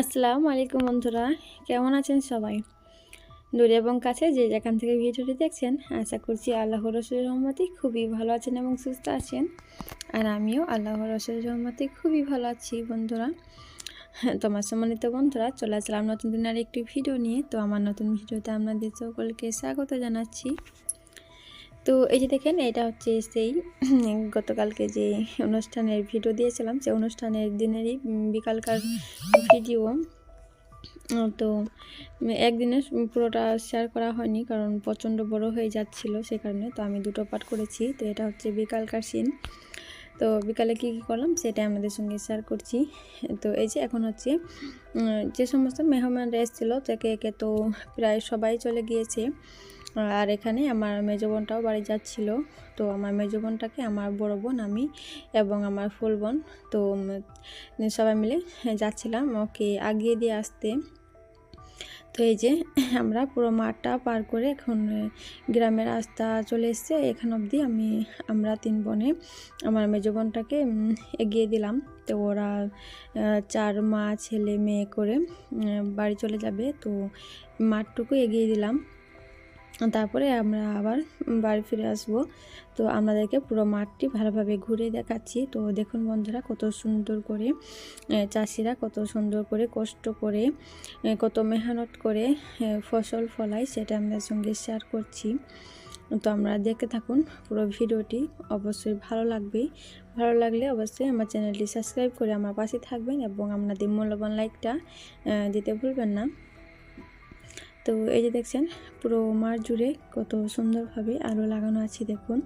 আসসালামু আলাইকুম বন্ধুরা, কেমন আছেন সবাই? দূরে এবং কাছে যে যেখান থেকে ভিডিওটি দেখছেন, আশা করছি আল্লাহ রসুল রহমতি খুবই ভালো আছেন এবং সুস্থ আছেন। আর আমিও আল্লাহ রসুল রহমতি খুবই ভালো আছি বন্ধুরা। তোমার সম্মানিত বন্ধুরা, চলে আসলাম নতুন দিনের একটি ভিডিও নিয়ে। তো আমার নতুন ভিডিওতে আপনাদের সকলকে স্বাগত জানাচ্ছি। তো এই যে দেখেন, এটা হচ্ছে সেই গতকালকে যে অনুষ্ঠানের ভিডিও দিয়েছিলাম সে অনুষ্ঠানের দিনেরই বিকালকার ভিডিও তো একদিনে পুরোটা শেয়ার করা হয়নি, কারণ প্রচণ্ড বড় হয়ে যাচ্ছিল সে কারণে। তো আমি দুটো পার্ট করেছি, তো এটা হচ্ছে বিকালকার সিন তো বিকালে কী কী করলাম, সেটা আমাদের সঙ্গে শেয়ার করছি। তো এই যে এখন হচ্ছে যে সমস্ত মেহমানরা এসেছিল, তাকে একে তো প্রায় সবাই চলে গিয়েছে। আর এখানে আমার মেজো বোনটাও বাড়ি যাচ্ছিল। তো আমার মেজো বোনটাকে আমার বড় বোন, আমি এবং আমার ফুল বোন, তো সবাই মিলে যাচ্ছিলাম ওকে আগিয়ে দিয়ে আসতে। তো এই যে আমরা পুরো মাঠটা পার করে এখন গ্রামের রাস্তা চলে এসছে। এখান অবধি আমি, আমরা তিন বোনে আমার মেজো বোনটাকে এগিয়ে দিলাম। তো ওরা চার মা, ছেলে, মেয়ে করে বাড়ি চলে যাবে। তো মাঠটুকু এগিয়ে দিলাম। তারপরে আমরা আবার বাড়ি ফিরে আসব। তো আপনাদেরকে পুরো মাঠটি ভালোভাবে ঘুরে দেখাচ্ছি। তো দেখুন বন্ধুরা, কত সুন্দর করে চাষিরা কত সুন্দর করে, কষ্ট করে কত মেহনত করে ফসল ফলায়, সেটা আমাদের সঙ্গে শেয়ার করছি। তো আমরা দেখতে থাকুন পুরো ভিডিওটি, অবশ্যই ভালো লাগবে। ভালো লাগলে অবশ্যই আমার চ্যানেলটি সাবস্ক্রাইব করে আমার পাশে থাকবেন এবং আপনাদের মূল্যবান লাইকটা দিতে ভুলবেন না। তো এই যে দেখছেন, পুরো মার জুড়ে কত সুন্দরভাবে আলো লাগানো আছে দেখুন।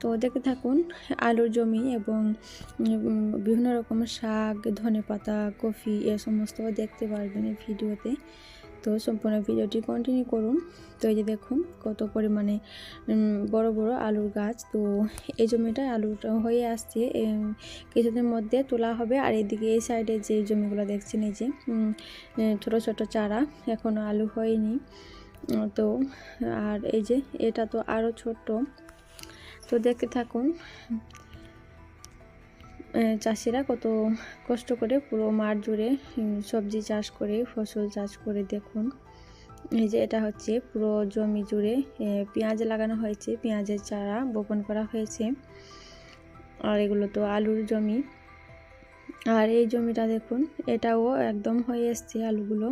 তো দেখে থাকুন, আলুর জমি এবং বিভিন্ন রকম শাক ধনে পাতা কফি এ সমস্ত দেখতে পারবেন এই ভিডিওতে। তো সম্পূর্ণ ভিডিওটি কন্টিনিউ করুন। তো এই যে দেখুন কত পরিমাণে বড় বড় আলুর গাছ। তো এই জমিটা আলুটা হয়ে আসছে। কিছুদিন মধ্যে তোলা হবে। আর এদিকে এই সাইডে যে জমিগুলো দেখছেন, এই যে ছোট ছোট চারা এখনও আলু হয়নি। তো আর এই যে এটা তো আরও ছোট। তো দেখতে থাকুন চাষিরা কত কষ্ট করে পুরো মাঠ জুড়ে সবজি চাষ করে, ফসল চাষ করে দেখুন। এই যে এটা হচ্ছে পুরো জমি জুড়ে পেঁয়াজ লাগানো হয়েছে, পেঁয়াজের চারা বপন করা হয়েছে। আর এগুলো তো আলুর জমি। আর এই জমিটা দেখুন, এটাও একদম হয়ে এসছে আলুগুলো।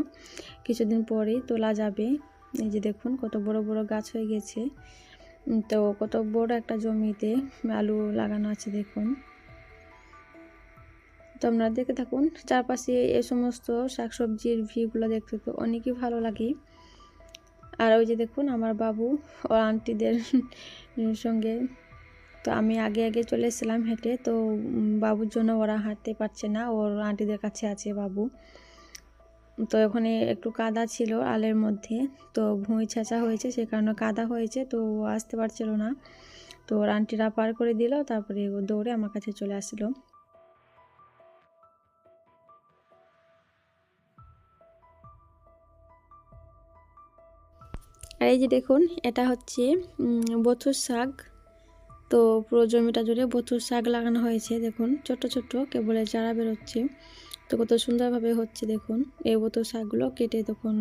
কিছুদিন পরেই তোলা যাবে। এই যে দেখুন, কত বড় বড় গাছ হয়ে গেছে। তো কত বড় একটা জমিতে আলু লাগানো আছে দেখুন। তো আপনারা দেখে থাকুন। চারপাশে এ সমস্ত শাকসবজির ভিউগুলো দেখতে তো অনেকই ভালো লাগে। আর ওই যে দেখুন আমার বাবু ও আন্টিদের সঙ্গে। তো আমি আগে আগে চলে এসেছিলাম হেঁটে, তো বাবুর জন্য ওরা হাঁটতে পারছে না, ওর আন্টিদের কাছে আছে বাবু। তো ওখানে একটু কাদা ছিল আলের মধ্যে, তো ভুঁই ছেঁচা হয়েছে, সে কারণে কাদা হয়েছে, তো আসতে পারছিল না। তো ওর আন্টিরা পার করে দিল, তারপরে দৌড়ে আমার কাছে চলে আসলো। আর এই যে দেখুন, এটা হচ্ছে বথুর শাক। তো পুরো জমিটা জুড়ে বথুর শাক লাগানো হয়েছে, দেখুন। ছোট ছোট কেবলে চারা বেরোচ্ছে। তো কত সুন্দরভাবে হচ্ছে, দেখুন, এই বথুর শাকগুলো কেটে তখন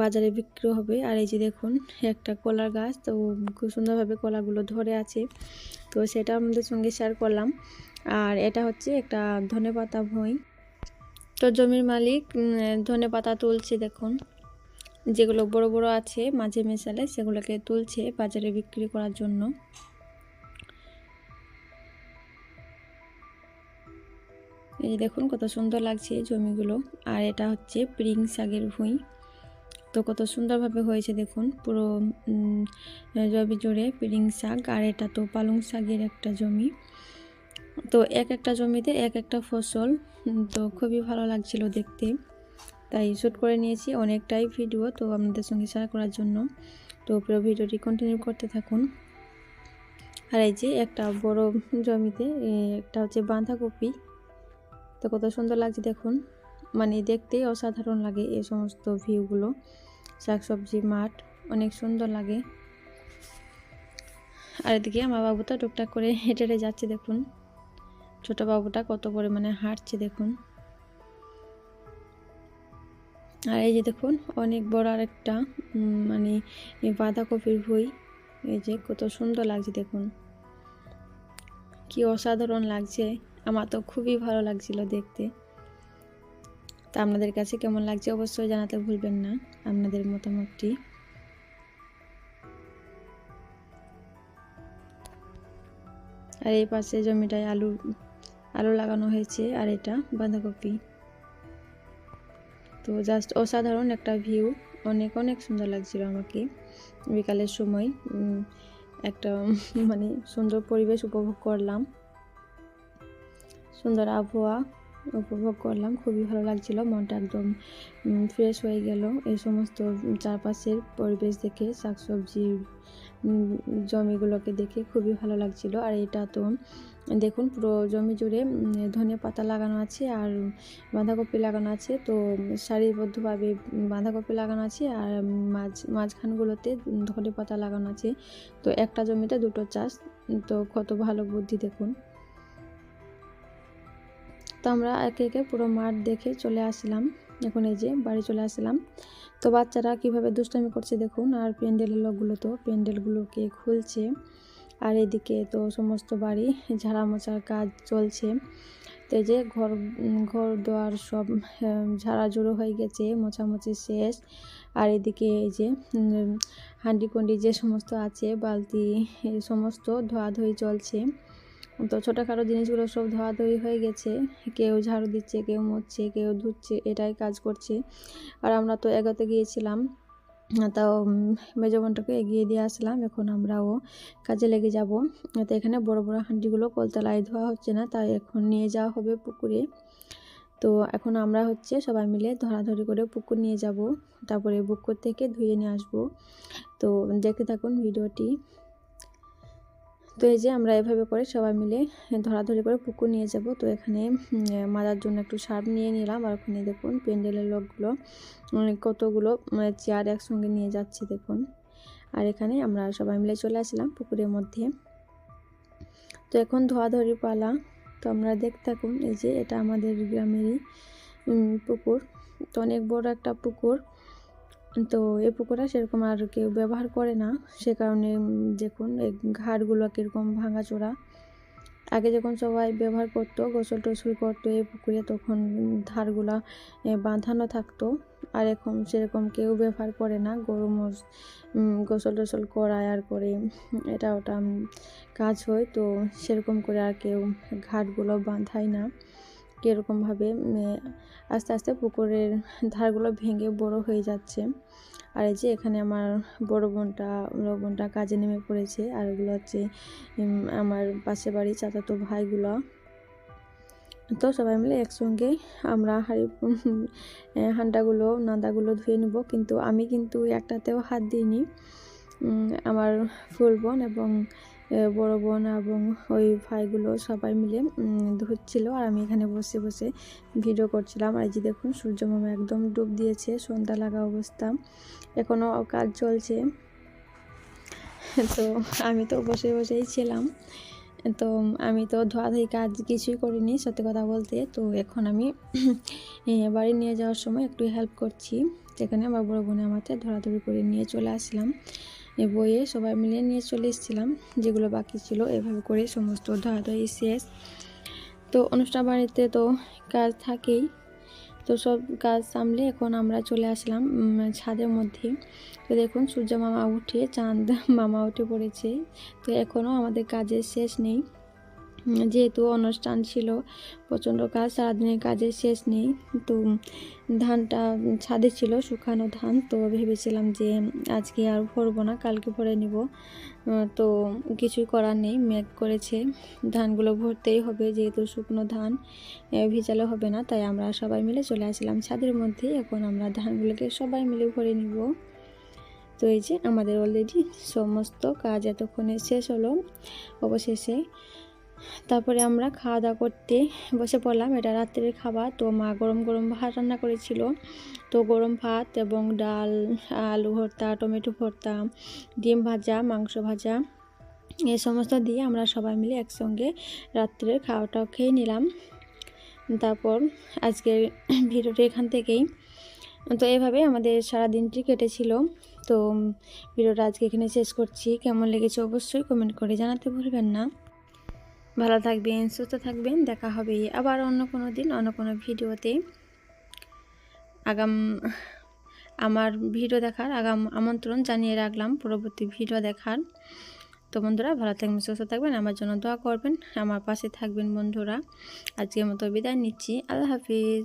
বাজারে বিক্রি হবে। আর এই যে দেখুন, একটা কলার গাছ, তো খুব সুন্দরভাবে কলাগুলো ধরে আছে। তো সেটা আমাদের সঙ্গে শেয়ার করলাম। আর এটা হচ্ছে একটা ধনে পাতা ভুঁই। তো জমির মালিক ধনে পাতা তুলছে, দেখুন। যেগুলো বড় বড় আছে, মাঝে মেশালে সেগুলোকে তুলছে বাজারে বিক্রি করার জন্য। এই দেখুন কত সুন্দর লাগছে জমিগুলো। আর এটা হচ্ছে প্রিং শাকের ভুঁই। তো কত সুন্দরভাবে হয়েছে দেখুন, পুরো জমি জুড়ে প্রিং শাক। আর এটা তো পালং শাকের একটা জমি। তো এক একটা জমিতে এক একটা ফসল, তো খুবই ভালো লাগছিল দেখতে। তাই শ্যুট করে নিয়েছি অনেকটাই ভিডিও তো আপনাদের সঙ্গে শেয়ার করার জন্য। তো পুরো ভিডিওটি কন্টিনিউ করতে থাকুন। আর এই যে একটা বড় জমিতে একটা হচ্ছে বাঁধাকপি। তো কত সুন্দর লাগছে দেখুন। মানে দেখতেই অসাধারণ লাগে এই সমস্ত ভিউগুলো শাকসবজি, মাঠ, অনেক সুন্দর লাগে। আর এদিকে আমার বাবুটা টুকটাক করে হেঁটে হেঁটে যাচ্ছে দেখুন। ছোট বাবুটা কত পরিমাণে হাঁটছে দেখুন। আর এই যে দেখুন, অনেক বড় আর একটা মানে বাঁধাকপির ভুই। এই যে কত সুন্দর লাগছে দেখুন। কি অসাধারণ লাগছে। আমার তো খুবই ভালো লাগছিল দেখতে। তা আপনাদের কাছে কেমন লাগছে অবশ্যই জানাতে ভুলবেন না, আপনাদের মতামতটি। আর এই পাশে জমিটায় আলু আলু লাগানো হয়েছে, আর এটা বাঁধাকপি। তো জাস্ট অসাধারণ একটা ভিউ অনেক অনেক সুন্দর লাগছিল আমাকে বিকালের সময়। একটা মানে সুন্দর পরিবেশ উপভোগ করলাম। সুন্দর আবহাওয়া। উপভোগ করলাম। খুবই ভালো লাগছিল। মনটা একদম ফ্রেশ হয়ে গেল। এই সমস্ত চারপাশের পরিবেশ দেখে শাকসবজির উম, জমিগুলোকে দেখে খুবই ভালো লাগছিল। আর এটা তো দেখুন পুরো জমি জুড়ে ধনে পাতা লাগানো আছে আর বাঁধাকপি লাগানো আছে। তো সারিবদ্ধভাবে বাঁধাকপি লাগানো আছে আর মাঝ মাঝখানগুলোতে ধনে পাতা লাগানো আছে। তো একটা জমিতে দুটো চাষ। তো কত ভালো বুদ্ধি দেখুন। তো আমরা একে একে পুরো মাঠ দেখে চলে আসলাম। এখন এই যে বাড়ি চলে আসলাম। তো বাচ্চারা কীভাবে দুষ্টামি করছে দেখুন, আর প্যান্ডেলের লোকগুলো তো, প্যান্ডেলগুলোকে খুলছে। আর এদিকে তো সমস্ত বাড়ি ঝাড়া মোছার কাজ চলছে। তো এই যে ঘর ঘর দোয়ার সব ঝাড়া জুড়ো হয়ে গেছে, মোছামুছি শেষ। আর এদিকে এই যে হাঁডি কুন্ডি যে সমস্ত আছে, বালতি সমস্ত ধোয়াধুয়ি চলছে। তো ছোটোখাটো জিনিসগুলো সব ধোয়াধুয়ি হয়ে গেছে। কেউ ঝাড়ু দিচ্ছে, কেউ মুছছে কেউ ধুচ্ছে, এটাই কাজ করছে। আর আমরা তো এগোতে গিয়েছিলাম। তাও মেজো বোনটাকে এগিয়ে দিয়ে আসলাম। এখন আমরাও কাজে লেগে যাব। তো এখানে বড় বড় হাঁডিগুলো কলতলায় ধোয়া হচ্ছে না, তাই এখন নিয়ে যাওয়া হবে পুকুরে। তো এখন আমরা হচ্ছে সবাই মিলে ধরাধরি করে পুকুর নিয়ে যাব। তারপরে পুকুর থেকে ধুয়ে নিয়ে আসব। তো দেখতে থাকুন ভিডিওটি। তো এই যে আমরা এভাবে করে সবাই মিলে ধরাধরি করে পুকুর নিয়ে যাব। তো এখানে মাজার জন্য একটু সার নিয়ে নিলাম। আর ওখানে দেখুন, প্যান্ডেলের লোকগুলো কতগুলো চেয়ার একসঙ্গে নিয়ে যাচ্ছে দেখুন। আর এখানে আমরা সবাই মিলে চলে আসলাম পুকুরের মধ্যে। তো এখন ধোয়াধরি পালা। তো আমরা দেখতে থাকুন, এই যে এটা আমাদের গ্রামেরই পুকুর। তো অনেক বড় একটা পুকুর। তো এই পুকুরটা সেরকম আর কেউ ব্যবহার করে না। সে কারণে দেখুন, এই ঘাটগুলো কীরকম ভাঙাচোরা। আগে যখন সবাই ব্যবহার করতো, গোসল টোসল করতো এই পুকুরে, তখন ধারগুলা বাঁধানো থাকতো। আর এখন সেরকম কেউ ব্যবহার করে না। গরু মোষ গোসল টোসল করায় আর করে, এটা ওটা কাজ হয়। তো সেরকম করে আর কেউ ঘাটগুলো বাঁধায় না। কীরকমভাবে আস্তে আস্তে পুকুরের ধারগুলো ভেঙে বড় হয়ে যাচ্ছে। আর এই যে এখানে আমার বড় বোনটা বড় বোনটা কাজে নেমে পড়েছে। আর এগুলো হচ্ছে আমার পাশে বাড়ি চাচাতো ভাইগুলো। তো সবাই মিলে একসঙ্গে আমরা হাঁড়ি হান্ডাগুলো নাদাগুলো ধুয়ে নেব। কিন্তু আমি কিন্তু একটাতেও হাত দিইনি। আমার ফুল বোন এবং বড় বোন এবং ওই ভাইগুলো সবাই মিলে উম, ধুচ্ছিল আর আমি এখানে বসে বসে ভিডিও করছিলাম। আর যে দেখুন সূর্য মামা একদম ডুব দিয়েছে সন্ধ্যা লাগা অবস্থা। এখনও কাজ চলছে। তো আমি তো বসে বসেই ছিলাম। তো আমি তো ধোয়াধুয়ি কাজ কিছুই করিনি সত্যি কথা বলতে। তো এখন আমি বাড়ি নিয়ে যাওয়ার সময় একটু হেল্প করছি। যেখানে আমার বড় বোনে আমাকে ধরাধরি করে নিয়ে চলে আসলাম। বইয়ে সবাই মিলে নিয়ে চলে এসেছিলাম, যেগুলো বাকি ছিল এভাবে করে সমস্ত ধরাধরি শেষ। তো অনুষ্ঠান বাড়িতে তো কাজ থাকেই। তো সব কাজ সামলে এখন আমরা চলে আসলাম ছাদের মধ্যে। তো দেখুন, সূর্য মামা উঠে, চাঁদ মামা উঠে পড়েছে। তো এখনও আমাদের কাজের শেষ নেই। যেহেতু অনুষ্ঠান ছিল, প্রচণ্ড কাজ, সারাদিনের কাজের শেষ নেই, তো ধানটা ছাদে ছিল, শুকানো ধান, তো ভেবেছিলাম যে আজকে আর ভরবো না, কালকে ভরে নিব। তো কিছুই করার নেই, মেঘ করেছে, ধানগুলো ভরতেই হবে, যেহেতু শুকনো ধান ভিজালে হবে না, তাই আমরা সবাই মিলে চলে আসলাম ছাদের মধ্যে, এখন আমরা ধানগুলোকে সবাই মিলে ভরে নিব। তো এই যে আমাদের অলরেডি সমস্ত কাজ এতক্ষণে শেষ হলো, অবশেষে তারপরে আমরা খাওয়া দাওয়া করতে বসে পড়লাম। এটা রাত্রের খাবার। তো মা গরম গরম ভাত রান্না করেছিল। তো গরম ভাত এবং ডাল, আলু ভর্তা, টমেটো ভর্তা, ডিম ভাজা, মাংস ভাজা, এ সমস্ত দিয়ে আমরা সবাই মিলে একসঙ্গে রাত্রের খাওয়াটাও খেয়ে নিলাম। তারপর আজকের ভিডিওটি এখান থেকেই। তো এভাবে আমাদের সারা দিনটি কেটেছিল। তো ভিডিওটা আজকে এখানে শেষ করছি। কেমন লেগেছে অবশ্যই কমেন্ট করে জানাতে ভুলবেন না। ভালো থাকবেন, সুস্থ থাকবেন। দেখা হবে আবার অন্য কোনো দিন, অন্য কোনো ভিডিওতে। আগাম, আমার ভিডিও দেখার আগাম আমন্ত্রণ জানিয়ে রাখলাম পরবর্তী ভিডিও দেখার। তো বন্ধুরা, ভালো থাকবেন, সুস্থ থাকবেন। আমার জন্য দোয়া করবেন। আমার পাশে থাকবেন বন্ধুরা। আজকের মতো বিদায় নিচ্ছি। আল্লাহ হাফিজ।